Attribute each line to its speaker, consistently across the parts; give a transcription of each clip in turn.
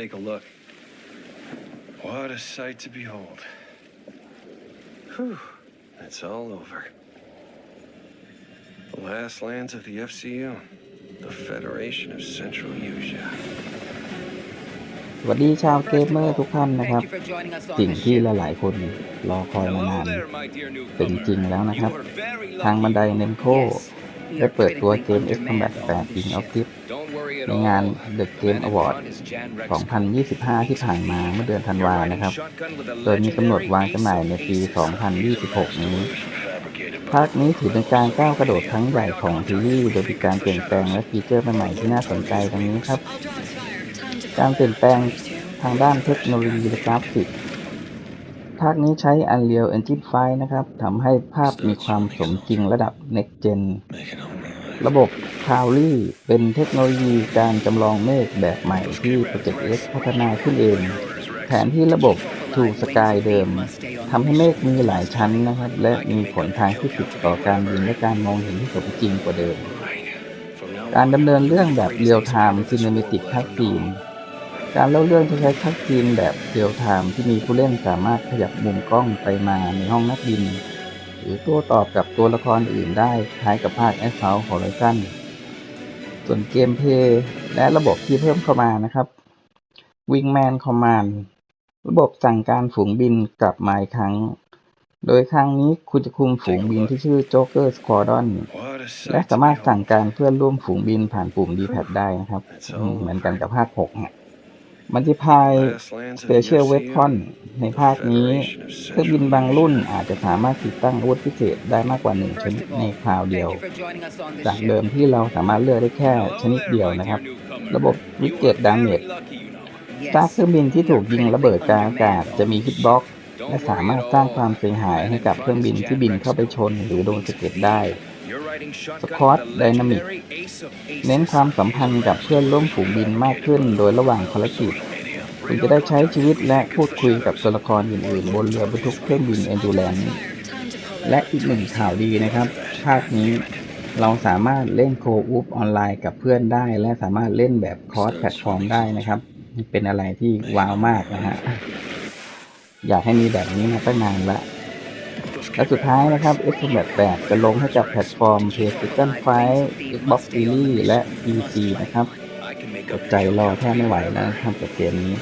Speaker 1: Take a look. What a sight to behold. Whew, it's all over. The last lands of the FCU, the Federation of Central Asia.
Speaker 2: สวัสดีชาวเกมเมอร์ทุกท่านนะครับ
Speaker 3: Thank you for joining us on
Speaker 2: สิ่ง
Speaker 3: this
Speaker 2: ที่
Speaker 3: ship.
Speaker 2: หลายๆคนรอคอยมานาน
Speaker 1: Hello there, my dear
Speaker 2: เป็นจริง
Speaker 1: newcomer.
Speaker 2: แล้วนะครับ
Speaker 1: You are very
Speaker 2: ทางบันได
Speaker 1: lucky.
Speaker 2: เนมโค
Speaker 3: Yes, we
Speaker 2: ได้
Speaker 3: are
Speaker 2: เปิดตัว
Speaker 3: critically
Speaker 2: เกม X
Speaker 3: on
Speaker 2: Combat
Speaker 3: demand
Speaker 2: 8
Speaker 3: on
Speaker 2: King
Speaker 3: this
Speaker 2: of
Speaker 3: ship.
Speaker 2: Thieves
Speaker 1: Don't worry at
Speaker 2: ในงาน The Game Award 2025 ที่ผ่านมาเมื่อเดือนธันวานะครับ โดยมีกำหนดวางจำหน่ายในปี 2026 นี้ ภาคนี้ถือเป็นการก้าวกระโดดครั้งใหญ่ของซีรีโดยมีการเปลี่ยนแปลงและฟีเจอร์ใหม่ๆที่น่าสนใจดังนี้ครับ การเปลี่ยนแปลงทางด้านเทคโนโลยีและกราฟิกภาคนี้ใช้ Unreal Engine 5 นะครับ ทำให้ภาพมีความสมจริงระดับ Next Gen ระบบ c a w l y เป็นเทคโนโลยีการจำลองเมฆแบบใหม่ที่ Project X พัฒนาขึ้นเอง แผนที่ระบบ True Sky เดิมทำให้เมฆมีหลายชั้นนะครับ และมีผลทางที่ผิดต่อการยิงและการมองเห็นที่สมจริงกว่าเดิม การดำเนินเรื่องแบบเรียลไทม์ซีนิเมติกคัสซีนการเล่าเรื่องที่ใช้คัสซีนแบบเรียลไทม์ที่มีผู้เล่นสามารถขยับมุมกล้องไปมาในห้องนักบิน หรือโต้ตอบกับตัวละครอื่นได้คล้ายกับภาค Assault Horizon ส่วนเกมเพย์และระบบที่เพิ่มเข้ามานะครับ Wingman Command ระบบสั่งการฝูงบินกลับมาอีกครั้ง โดยครั้งนี้คุณจะคุมฝูงบินที่ชื่อ Joker Squadron และสามารถสั่งการเพื่อนร่วมฝูงบินผ่านปุ่ม D-pad ได้นะครับ เหมือนกันกับภาค6ฮะ มันจะพาย
Speaker 1: Last lands of the
Speaker 2: Special Weapon ในภาคนี้เครื่องบินบางรุ่นอาจจะสามารถติดตั้งอาวุธพิเศษได้มากกว่า1ช
Speaker 3: First
Speaker 2: นิดในคราวเดียว จากเดิมที่เราสามารถเลือกได้แค่ชนิดเดียวนะครับ ระบบวิกเกตดาเมจซากเครื่องบินที่ถูกยิงระเบิดกลางอากาศจะมีฮิตบ็อกและสามารถสร้างความเสียหายให้กับเครื่องบินที่บินเข้าไปชนหรือโดนสะเก็ดได้ Squad Dynamic เน้นความสัมพันธ์กับเพื่อนร่วมฝูงบินมากขึ้นโดยระหว่างภารกิจคุณจะได้ใช้ชีวิตและพูดคุยกับตัวละครอื่นๆ บนเรือบรรทุกเครื่องบิน Endurance และอีกหนึ่งข่าวดีนะครับ ภาคนี้เราสามารถเล่นโคอูฟออนไลน์กับเพื่อนได้ และสามารถเล่นแบบคอร์สแพลตฟอร์มได้นะครับ เป็นอะไรที่ว้าวมากนะฮะ อยากให้มีแบบนี้มาตั้งนานละ และสุดท้ายนะครับ X Combat 8 จะลงให้กับแพลตฟอร์ม PlayStation 5 Xbox Series และ PC นะครับอดใจรอแทบไม่ไหวแล้วนะครับกับเกมนี้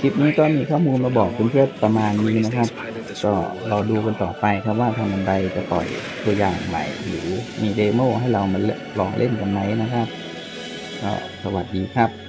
Speaker 2: คลิปนี้ก็มีข้อมูลมาบอกเพื่อนๆประมาณนี้นะครับ ก็รอดูกันต่อไปครับว่าทางบันไดจะปล่อยตัวอย่างใหม่ หรือมีเดโมให้เรามาลองเล่นกันไหมนะครับก็สวัสดีครับ